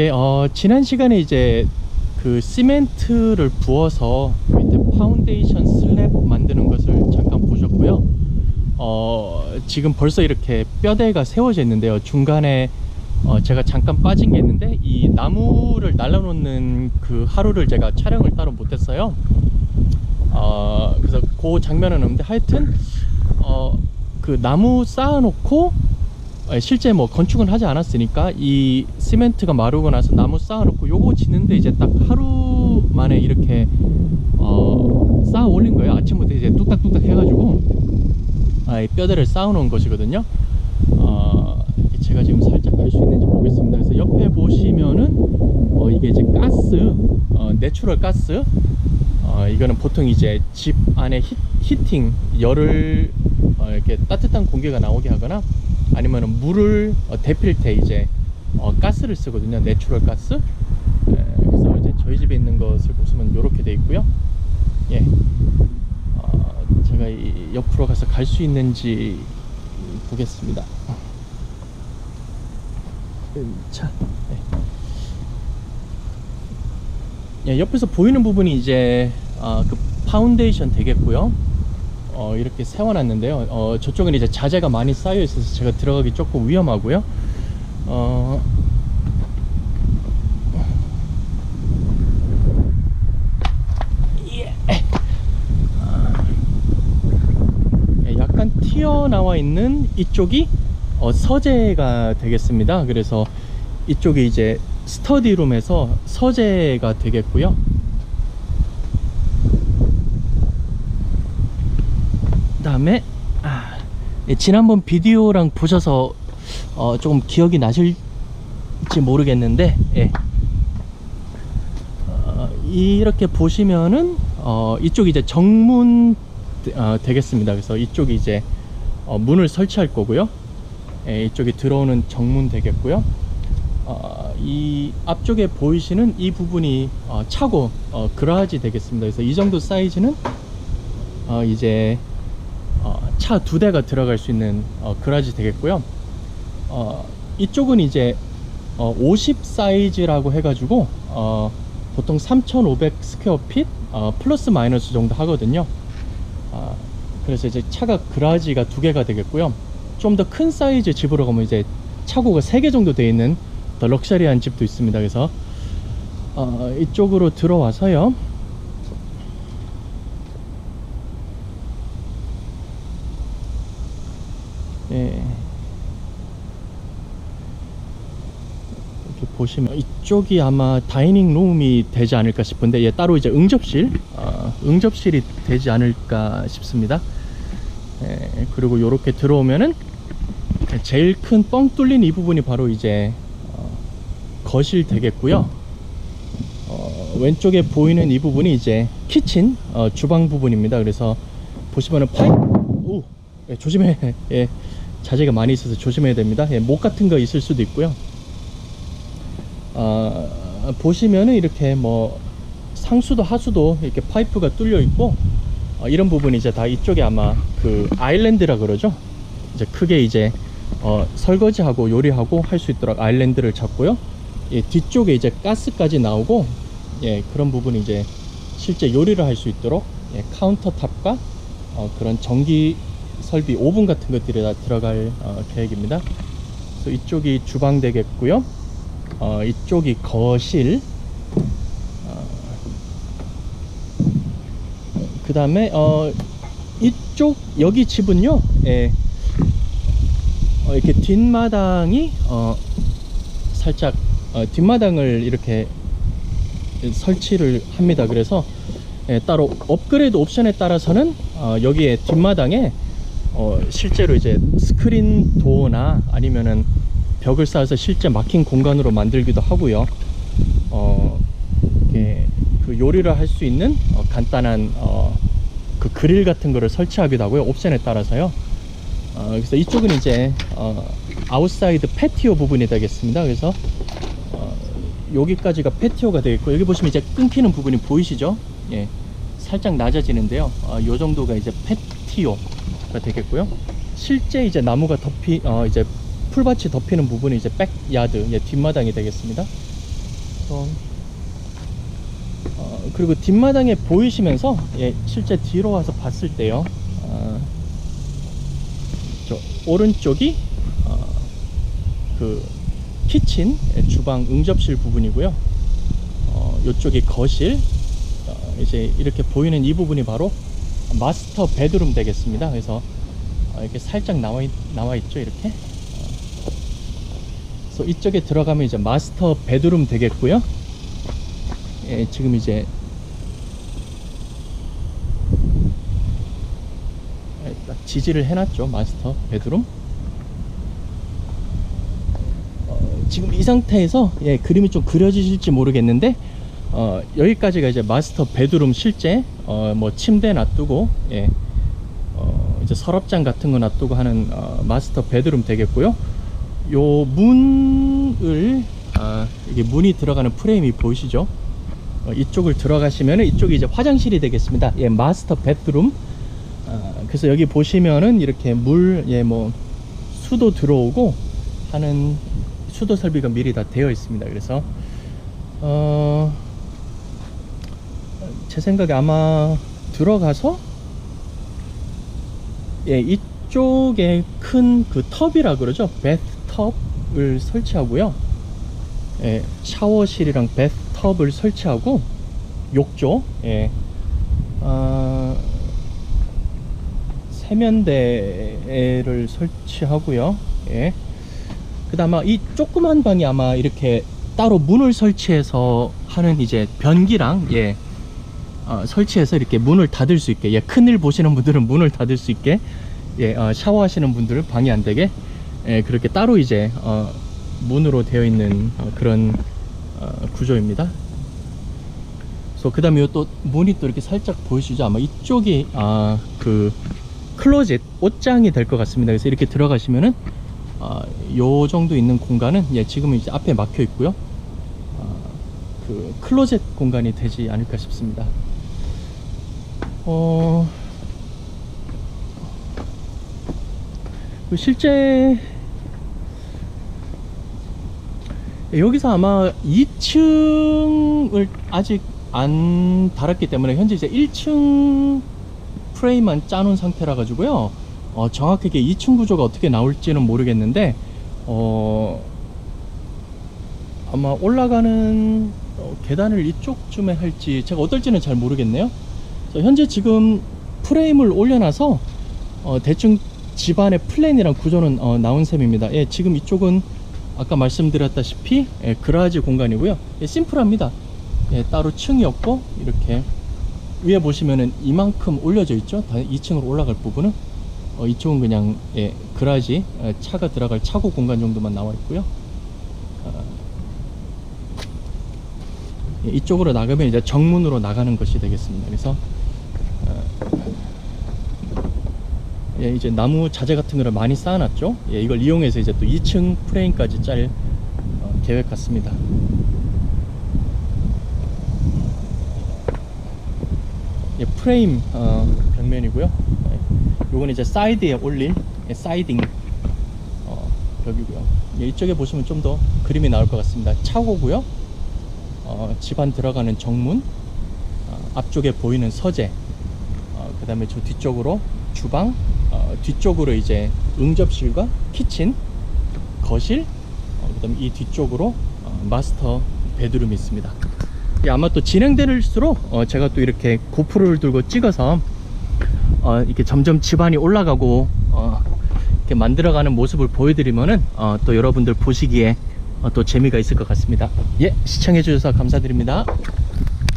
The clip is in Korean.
예, 어, 지난 시간에 이제 그 시멘트를 부어서 밑에 파운데이션 슬랩 만드는 것을 잠깐 보셨고요. 어, 지금 벌써 이렇게 뼈대가 세워져 있는데요. 중간에 어, 제가 잠깐 빠진 게 있는데 이 나무를 날라놓는 그 하루를 제가 촬영을 따로 못했어요. 어, 그래서 그 장면은 없는데 하여튼 어, 그 나무 쌓아놓고 어, 실제 뭐 건축은 하지 않았으니까 이 시멘트가 마르고 나서 나무 쌓아놓고 요거 짓는데 이제 딱 하루 만에 이렇게 어, 쌓아 올린 거예요. 아침부터 이제 뚝딱뚝딱 해가지고 아, 이 뼈대를 쌓아놓은 것이거든요. 어, 제가 지금 살짝 갈 수 있는지 보겠습니다. 그래서 옆에 보시면은 어, 이게 이제 가스, 어, 내추럴 가스. 어, 이거는 보통 이제 집 안에 히, 히팅 열을 어, 이렇게 따뜻한 공기가 나오게 하거나 아니면 물을 어, 데필 때 이제 어, 가스를 쓰거든요. 내추럴 가스. 에, 그래서 이제 저희 집에 있는 것을 보시면 이렇게 돼 있고요. 예. 어, 제가 이 옆으로 가서 갈 수 있는지 보겠습니다. 음, 자, 네. 예, 옆에서 보이는 부분이 이제 아, 그 파운데이션 되겠고요. 어, 이렇게 세워놨는데요. 어, 저쪽은 이제 자재가 많이 쌓여 있어서 제가 들어가기 조금 위험하고요. 어, 예. 아, 예, 약간 튀어나와 있는 이쪽이 어, 서재가 되겠습니다. 그래서 이쪽이 이제 스터디룸에서 서재가 되겠고요. 다음에 아, 예, 지난번 비디오랑 보셔서 어, 조금 기억이 나실지 모르겠는데 예. 어, 이렇게 보시면은 어, 이쪽이 이제 정문 어, 되겠습니다. 그래서 이쪽이 이제 어, 문을 설치할 거고요. 예, 이쪽에 들어오는 정문 되겠고요. 어, 이 앞쪽에 보이시는 이 부분이 어, 차고 어, 그라지 되겠습니다. 그래서 이 정도 사이즈는 어, 이제 어, 차 두 대가 들어갈 수 있는 어, 그라지 되겠고요. 어, 이쪽은 이제 어, 50 사이즈라고 해가지고 어, 보통 3,500 스퀘어 핏 어, 플러스 마이너스 정도 하거든요. 아, 그래서 이제 차가 그라지가 두 개가 되겠고요. 좀 더 큰 사이즈 집으로 가면 이제 차고가 세 개 정도 돼 있는 더 럭셔리한 집도 있습니다. 그래서 어, 이쪽으로 들어와서요. 예. 이렇게 보시면 이쪽이 아마 다이닝 룸이 되지 않을까 싶은데 예, 따로 이제 응접실, 어, 응접실이 되지 않을까 싶습니다. 예, 그리고 이렇게 들어오면은 제일 큰 뻥 뚫린 이 부분이 바로 이제 어, 거실 되겠고요. 어, 왼쪽에 보이는 이 부분이 이제 키친 어, 주방 부분입니다. 그래서 보시면은 파이프 오 예, 조심해 예 자재가 많이 있어서 조심해야 됩니다. 예, 목 같은 거 있을 수도 있고요. 어, 보시면은 이렇게 뭐 상수도 하수도 이렇게 파이프가 뚫려 있고 어, 이런 부분이 이제 다 이쪽에 아마 그 아일랜드라 그러죠. 이제 크게 이제 어, 설거지하고 요리하고 할 수 있도록 아일랜드를 잡고요. 예, 뒤쪽에 이제 가스까지 나오고 예, 그런 부분이 이제 실제 요리를 할 수 있도록 예, 카운터탑과 어, 그런 전기 설비 오븐 같은 것들이 다 들어갈 어, 계획입니다. 그래서 이쪽이 주방 되겠고요. 어, 이쪽이 거실. 그 다음에 어, 이쪽 여기 집은요. 예, 어, 이렇게 뒷마당이 어, 살짝 어, 뒷마당을 이렇게 설치를 합니다. 그래서 예, 따로 업그레이드 옵션에 따라서는 어, 여기에 뒷마당에 어, 실제로 이제 스크린 도어나 아니면은 벽을 쌓아서 실제 막힌 공간으로 만들기도 하고요. 어, 이렇게 그 요리를 할 수 있는 어, 간단한 어, 그 그릴 같은 거를 설치하기도 하고요. 옵션에 따라서요. 어, 그래서 이쪽은 이제 어, 아웃사이드 패티오 부분이 되겠습니다. 그래서 어, 여기까지가 패티오가 되겠고 여기 보시면 이제 끊기는 부분이 보이시죠? 예, 살짝 낮아지는데요. 어, 요 정도가 이제 패티오가 되겠고요. 실제 이제 나무가 덮이 어, 이제 풀밭이 덮이는 부분이 이제 백야드, 예, 뒷마당이 되겠습니다. 어, 그리고 뒷마당에 보이시면서 예, 실제 뒤로 와서 봤을 때요. 어, 저 오른쪽이 어, 그 키친 예, 주방 응접실 부분이고요. 어, 이쪽이 거실. 어, 이제 이렇게 보이는 이 부분이 바로 마스터 베드룸 되겠습니다. 그래서 어, 이렇게 살짝 나와 있, 나와 있죠, 이렇게. 어. 그래서 이쪽에 들어가면 이제 마스터 베드룸 되겠고요. 예, 지금 이제 예, 딱 지지를 해놨죠, 마스터 베드룸. 어, 지금 이 상태에서 예, 그림이 좀 그려지실지 모르겠는데 어, 여기까지가 이제 마스터 베드룸 실제 어, 뭐 침대 놔두고 예, 어, 이제 서랍장 같은 거 놔두고 하는 어, 마스터 베드룸 되겠고요. 요 문을 아, 이게 문이 들어가는 프레임이 보이시죠? 어, 이쪽을 들어가시면은 이쪽이 이제 화장실이 되겠습니다. 예, 마스터 베드룸. 아, 그래서 여기 보시면은 이렇게 물, 예, 뭐 수도 들어오고 하는 수도 설비가 미리 다 되어 있습니다. 그래서 어, 제 생각에 아마 들어가서 예, 이쪽에 큰 그 텁이라 그러죠. 베스텁을 설치하고요. 예, 샤워실이랑 베스텁을 설치하고 욕조, 예, 아, 세면대를 설치하고요. 예. 그 다음 아마 이 조그만 방이 아마 이렇게 따로 문을 설치해서 하는 이제 변기랑 예 어, 설치해서 이렇게 문을 닫을 수 있게 예, 큰일 보시는 분들은 문을 닫을 수 있게 예 어, 샤워하시는 분들은 방이 안 되게 예, 그렇게 따로 이제 어, 문으로 되어 있는 어, 그런 어, 구조입니다. 그래서 그 다음에 또 문이 또 이렇게 살짝 보이시죠? 아마 이쪽이 아 그 클로젯 옷장이 될 것 같습니다. 그래서 이렇게 들어가시면은 아, 요 정도 있는 공간은 예, 지금은 이제 앞에 막혀 있고요. 아, 그 클로젯 공간이 되지 않을까 싶습니다. 어, 그 실제 여기서 아마 2층을 아직 안 달았기 때문에 현재 이제 1층 프레임만 짜놓은 상태라 가지고요. 어, 정확하게 2층 구조가 어떻게 나올지는 모르겠는데 어, 아마 올라가는 어, 계단을 이쪽쯤에 할지 제가 어떨지는 잘 모르겠네요. 현재 지금 프레임을 올려놔서 어, 대충 집안의 플랜이랑 구조는 어, 나온 셈입니다. 예, 지금 이쪽은 아까 말씀드렸다시피 예, 그라지 공간이고요. 예, 심플합니다. 예, 따로 층이 없고 이렇게 위에 보시면은 이만큼 올려져 있죠. 다 2층으로 올라갈 부분은 어, 이쪽은 그냥 예, 그라지 예, 차가 들어갈 차고 공간 정도만 나와 있고요. 어, 예, 이쪽으로 나가면 이제 정문으로 나가는 것이 되겠습니다. 그래서 어, 예, 이제 나무 자재 같은 거를 많이 쌓아놨죠. 예, 이걸 이용해서 이제 또 2층 프레임까지 짤 어, 계획 같습니다. 예, 프레임 어, 벽면이고요. 예, 요건 이제 사이드에 올릴 예, 사이딩 어, 벽이고요. 예, 이쪽에 보시면 좀 더 그림이 나올 것 같습니다. 차고고요. 어, 집안 들어가는 정문, 어, 앞쪽에 보이는 서재, 어, 그 다음에 저 뒤쪽으로 주방, 어, 뒤쪽으로 이제 응접실과 키친, 거실, 어, 그 다음에 이 뒤쪽으로 어, 마스터 베드룸이 있습니다. 예, 아마 또 진행될수록 어, 제가 또 이렇게 고프로를 들고 찍어서 어, 이렇게 점점 집안이 올라가고 어, 이렇게 만들어가는 모습을 보여드리면은 어, 또 여러분들 보시기에 어, 또 재미가 있을 것 같습니다. 예, 시청해주셔서 감사드립니다.